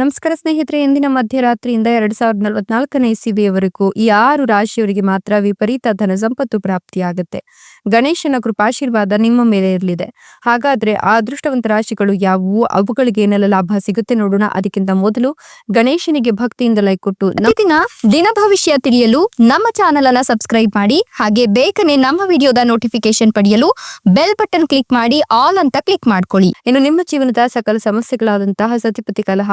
ನಮಸ್ಕಾರ ಸ್ನೇಹಿತರೆ, ಇಂದಿನ ಮಧ್ಯರಾತ್ರಿಯಿಂದ ಎರಡ್ ಸಾವಿರದ ನಲವತ್ನಾಲ್ಕನೇ ಇಸಿಬಿಯವರೆಗೂ ಈ ಆರು ರಾಶಿಯವರಿಗೆ ಮಾತ್ರ ವಿಪರೀತ ಧನ ಸಂಪತ್ತು ಪ್ರಾಪ್ತಿಯಾಗುತ್ತೆ. ಗಣೇಶನ ಕೃಪಾಶೀರ್ವಾದ ನಿಮ್ಮ ಮೇಲೆ ಇರಲಿದೆ. ಹಾಗಾದ್ರೆ ಆ ಅದೃಷ್ಟವಂತ ರಾಶಿಗಳು ಯಾವುವು? ಅವುಗಳಿಗೆ ಏನೆಲ್ಲ ಲಾಭ ಸಿಗುತ್ತೆ ನೋಡೋಣ. ಅದಕ್ಕಿಂತ ಮೊದಲು ಗಣೇಶನಿಗೆ ಭಕ್ತಿಯಿಂದ ಲೈಕ್ ಕೊಟ್ಟು ಪ್ರತಿದಿನ ದಿನ ಭವಿಷ್ಯ ತಿಳಿಯಲು ನಮ್ಮ ಚಾನೆಲ್ ಅನ್ನ ಸಬ್ಸ್ಕ್ರೈಬ್ ಮಾಡಿ, ಹಾಗೆ ಬೇಗನೆ ನಮ್ಮ ವಿಡಿಯೋದ ನೋಟಿಫಿಕೇಶನ್ ಪಡೆಯಲು ಬೆಲ್ ಬಟನ್ ಕ್ಲಿಕ್ ಮಾಡಿ ಆಲ್ ಅಂತ ಕ್ಲಿಕ್ ಮಾಡ್ಕೊಳ್ಳಿ. ಇನ್ನು ನಿಮ್ಮ ಜೀವನದ ಸಕಲ ಸಮಸ್ಯೆಗಳಾದಂತಹ ಸತಿಪತಿ ಕಲಹ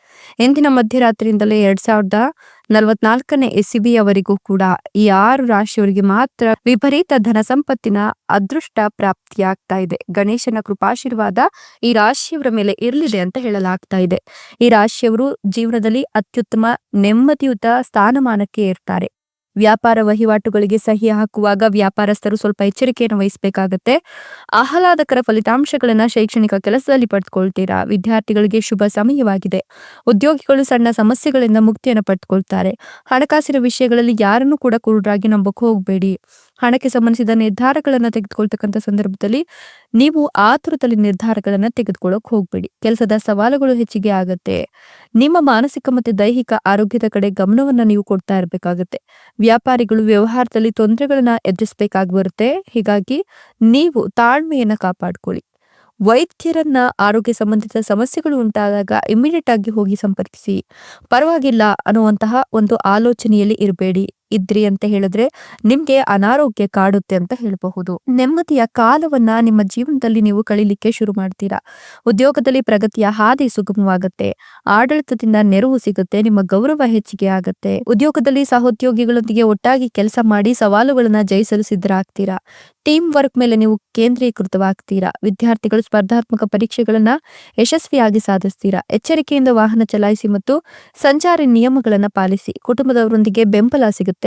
ಇಂದಿನ ಮಧ್ಯರಾತ್ರಿಯಿಂದಲೇ ಎರಡ್ ಸಾವಿರದ ನಲವತ್ನಾಲ್ಕನೇ ಎಸಿಬಿ ಅವರಿಗೂ ಕೂಡ ಈ ಆರು ರಾಶಿಯವರಿಗೆ ಮಾತ್ರ ವಿಪರೀತ ಧನ ಸಂಪತ್ತಿನ ಅದೃಷ್ಟ ಪ್ರಾಪ್ತಿಯಾಗ್ತಾ ಇದೆ. ಗಣೇಶನ ಕೃಪಾಶೀರ್ವಾದ ಈ ರಾಶಿಯವರ ಮೇಲೆ ಇರಲಿದೆ ಅಂತ ಹೇಳಲಾಗ್ತಾ ಇದೆ. ಈ ರಾಶಿಯವರು ಜೀವನದಲ್ಲಿ ಅತ್ಯುತ್ತಮ ನೆಮ್ಮದಿಯುತ ಸ್ಥಾನಮಾನಕ್ಕೆ ಇರ್ತಾರೆ ವ್ಯಾಪಾರ ವಹಿವಾಟುಗಳಿಗೆ ಸಹಿ ಹಾಕುವಾಗ ವ್ಯಾಪಾರಸ್ಥರು ಸ್ವಲ್ಪ ಎಚ್ಚರಿಕೆಯನ್ನು ವಹಿಸಬೇಕಾಗತ್ತೆ. ಆಹ್ಲಾದಕರ ಫಲಿತಾಂಶಗಳನ್ನ ಶೈಕ್ಷಣಿಕ ಕೆಲಸದಲ್ಲಿ ಪಡೆದುಕೊಳ್ತೀರಾ ವಿದ್ಯಾರ್ಥಿಗಳಿಗೆ ಶುಭ ಸಮಯವಾಗಿದೆ. ಉದ್ಯೋಗಿಗಳು ಸಣ್ಣ ಸಮಸ್ಯೆಗಳಿಂದ ಮುಕ್ತಿಯನ್ನು ಪಡೆದುಕೊಳ್ತಾರೆ ಹಣಕಾಸಿನ ವಿಷಯಗಳಲ್ಲಿ ಯಾರನ್ನು ಕೂಡ ಕುರುಡಾಗಿ ನಂಬಕ್ಕೆ ಹೋಗಬೇಡಿ. ಹಣಕ್ಕೆ ಸಂಬಂಧಿಸಿದ ನಿರ್ಧಾರಗಳನ್ನ ತೆಗೆದುಕೊಳ್ತಕ್ಕಂಥ ಸಂದರ್ಭದಲ್ಲಿ ನೀವು ಆತುರದಲ್ಲಿ ನಿರ್ಧಾರಗಳನ್ನ ತೆಗೆದುಕೊಳ್ಳೋಕೆ ಹೋಗಬೇಡಿ. ಕೆಲಸದ ಸವಾಲುಗಳು ಹೆಚ್ಚಿಗೆ ಆಗತ್ತೆ. ನಿಮ್ಮ ಮಾನಸಿಕ ಮತ್ತು ದೈಹಿಕ ಆರೋಗ್ಯದ ಕಡೆ ಗಮನವನ್ನ ನೀವು ಕೊಡ್ತಾ ಇರಬೇಕಾಗುತ್ತೆ. ವ್ಯಾಪಾರಿಗಳು ವ್ಯವಹಾರದಲ್ಲಿ ತೊಂದರೆಗಳನ್ನ ಎದುರಿಸಬೇಕಾಗಿ ಬರುತ್ತೆ. ಹೀಗಾಗಿ ನೀವು ತಾಳ್ಮೆಯನ್ನ ಕಾಪಾಡ್ಕೊಳ್ಳಿ. ವೈದ್ಯರನ್ನ ಆರೋಗ್ಯ ಸಂಬಂಧಿತ ಸಮಸ್ಯೆಗಳು ಉಂಟಾದಾಗ ಇಮಿಡಿಯೇಟ್ ಆಗಿ ಹೋಗಿ ಸಂಪರ್ಕಿಸಿ. ಪರವಾಗಿಲ್ಲ ಅನ್ನುವಂತಹ ಒಂದು ಆಲೋಚನೆಯಲ್ಲಿ ಇರಬೇಡಿ. ಇದ್ರಿ ಅಂತ ಹೇಳಿದ್ರೆ ನಿಮ್ಗೆ ಅನಾರೋಗ್ಯ ಕಾಡುತ್ತೆ ಅಂತ ಹೇಳಬಹುದು. ನೆಮ್ಮದಿಯ ಕಾಲವನ್ನ ನಿಮ್ಮ ಜೀವನದಲ್ಲಿ ನೀವು ಕಳಿಲಿಕ್ಕೆ ಶುರು ಮಾಡ್ತೀರಾ. ಉದ್ಯೋಗದಲ್ಲಿ ಪ್ರಗತಿಯ ಹಾದಿ ಸುಗಮವಾಗುತ್ತೆ. ಆಡಳಿತದಿಂದ ನೆರವು ಸಿಗುತ್ತೆ, ನಿಮ್ಮ ಗೌರವ ಹೆಚ್ಚಿಗೆ ಆಗುತ್ತೆ. ಉದ್ಯೋಗದಲ್ಲಿ ಸಹೋದ್ಯೋಗಿಗಳೊಂದಿಗೆ ಒಟ್ಟಾಗಿ ಕೆಲಸ ಮಾಡಿ ಸವಾಲುಗಳನ್ನ ಜಯಿಸಲು ಸಿದ್ಧರಾಗ್ತೀರಾ. ಟೀಮ್ ವರ್ಕ್ ಮೇಲೆ ನೀವು ಕೇಂದ್ರೀಕೃತವಾಗ್ತೀರಾ. ವಿದ್ಯಾರ್ಥಿಗಳು ಸ್ಪರ್ಧಾತ್ಮಕ ಪರೀಕ್ಷೆಗಳನ್ನ ಯಶಸ್ವಿಯಾಗಿ ಸಾಧಿಸ್ತೀರಾ. ಎಚ್ಚರಿಕೆಯಿಂದ ವಾಹನ ಚಲಾಯಿಸಿ ಮತ್ತು ಸಂಚಾರಿ ನಿಯಮಗಳನ್ನ ಪಾಲಿಸಿ. ಕುಟುಂಬದವರೊಂದಿಗೆ ಬೆಂಬಲ ಸಿಗುತ್ತೆ.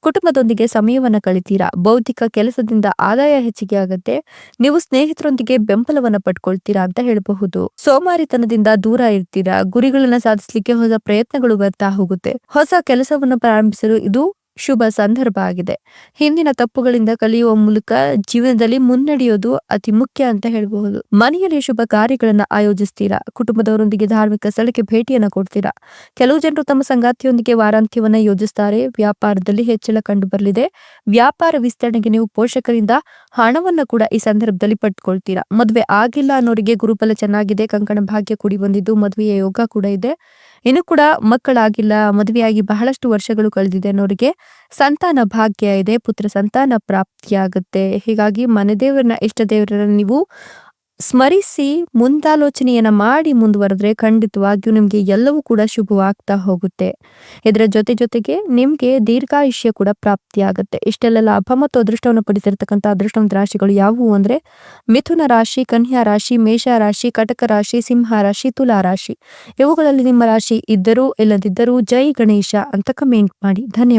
ಕುಟುಂಬದೊಂದಿಗೆ ಸಮಯವನ್ನ ಕಳಿತೀರಾ? ಬೌದ್ಧಿಕ ಕೆಲಸದಿಂದ ಆದಾಯ ಹೆಚ್ಚಿಗೆ ಆಗುತ್ತೆ. ನೀವು ಸ್ನೇಹಿತರೊಂದಿಗೆ ಬೆಂಬಲವನ್ನ ಪಡ್ಕೊಳ್ತೀರಾ ಅಂತ ಹೇಳಬಹುದು. ಸೋಮಾರಿತನದಿಂದ ದೂರ ಇರ್ತೀರಾ? ಗುರಿಗಳನ್ನ ಸಾಧಿಸಲಿಕ್ಕೆ ಹೊಸ ಪ್ರಯತ್ನಗಳು ಬರ್ತಾ ಹೋಗುತ್ತೆ. ಹೊಸ ಕೆಲಸವನ್ನು ಪ್ರಾರಂಭಿಸಲು ಇದು ಶುಭ ಸಂದರ್ಭ ಆಗಿದೆ. ಹಿಂದಿನ ತಪ್ಪುಗಳಿಂದ ಕಲಿಯುವ ಮೂಲಕ ಜೀವನದಲ್ಲಿ ಮುನ್ನಡೆಯೋದು ಅತಿ ಮುಖ್ಯ ಅಂತ ಹೇಳಬಹುದು. ಮನೆಯಲ್ಲಿ ಶುಭ ಕಾರ್ಯಗಳನ್ನ ಆಯೋಜಿಸ್ತೀರಾ? ಕುಟುಂಬದವರೊಂದಿಗೆ ಧಾರ್ಮಿಕ ಸ್ಥಳಕ್ಕೆ ಭೇಟಿಯನ್ನ ಕೊಡ್ತೀರಾ? ಕೆಲವು ಜನರು ತಮ್ಮ ಸಂಗಾತಿಯೊಂದಿಗೆ ವಾರಾಂತ್ಯವನ್ನ ಯೋಜಿಸ್ತಾರೆ. ವ್ಯಾಪಾರದಲ್ಲಿ ಹೆಚ್ಚಳ ಕಂಡು ಬರಲಿದೆ ವ್ಯಾಪಾರ ವಿಸ್ತರಣೆಗೆ ನೀವು ಪೋಷಕರಿಂದ ಹಣವನ್ನ ಕೂಡ ಈ ಸಂದರ್ಭದಲ್ಲಿ ಪಡ್ಕೊಳ್ತೀರಾ? ಮದುವೆ ಆಗಿಲ್ಲ ಅನ್ನೋರಿಗೆ ಗುರುಬಲ ಚೆನ್ನಾಗಿದೆ. ಕಂಕಣ ಭಾಗ್ಯ ಕೂಡಿ ಬಂದಿದ್ದು ಮದುವೆಯ ಯೋಗ ಕೂಡ ಇದೆ. ಇನ್ನು ಕೂಡ ಮಕ್ಕಳಾಗಿಲ್ಲ, ಮದುವೆಯಾಗಿ ಬಹಳಷ್ಟು ವರ್ಷಗಳು ಕಳೆದಿದೆ ಅನ್ನೋರಿಗೆ ಸಂತಾನ ಭಾಗ್ಯ ಇದೆ, ಪುತ್ರ ಸಂತಾನ ಪ್ರಾಪ್ತಿಯಾಗುತ್ತೆ. ಹೀಗಾಗಿ ಮನೆ ದೇವರನ್ನ, ಇಷ್ಟ ದೇವರನ್ನ ನೀವು ಸ್ಮರಿಸಿ ಮುಂದಾಲೋಚನೆಯನ್ನ ಮಾಡಿ ಮುಂದುವರೆದ್ರೆ ಖಂಡಿತವಾಗಿಯೂ ನಿಮ್ಗೆ ಎಲ್ಲವೂ ಕೂಡ ಶುಭವಾಗ್ತಾ ಹೋಗುತ್ತೆ. ಇದರ ಜೊತೆ ಜೊತೆಗೆ ನಿಮ್ಗೆ ದೀರ್ಘಾಯುಷ್ಯ ಕೂಡ ಪ್ರಾಪ್ತಿಯಾಗುತ್ತೆ. ಇಷ್ಟೆಲ್ಲ ಲಾಭ ಮತ್ತು ಅದೃಷ್ಟವನ್ನು ಪಡಿಸಿರ್ತಕ್ಕಂಥ ಅದೃಷ್ಟವಂತ ರಾಶಿಗಳು ಯಾವುವು ಅಂದ್ರೆ ಮಿಥುನ ರಾಶಿ, ಕನ್ಯಾ ರಾಶಿ, ಮೇಷ ರಾಶಿ, ಕಟಕ ರಾಶಿ, ಸಿಂಹ ರಾಶಿ, ತುಲಾ ರಾಶಿ. ಇವುಗಳಲ್ಲಿ ನಿಮ್ಮ ರಾಶಿ ಇದ್ದರೂ ಇಲ್ಲದಿದ್ದರೂ ಜೈ ಗಣೇಶ ಅಂತ ಕಮೆಂಟ್ ಮಾಡಿ. ಧನ್ಯವಾದ.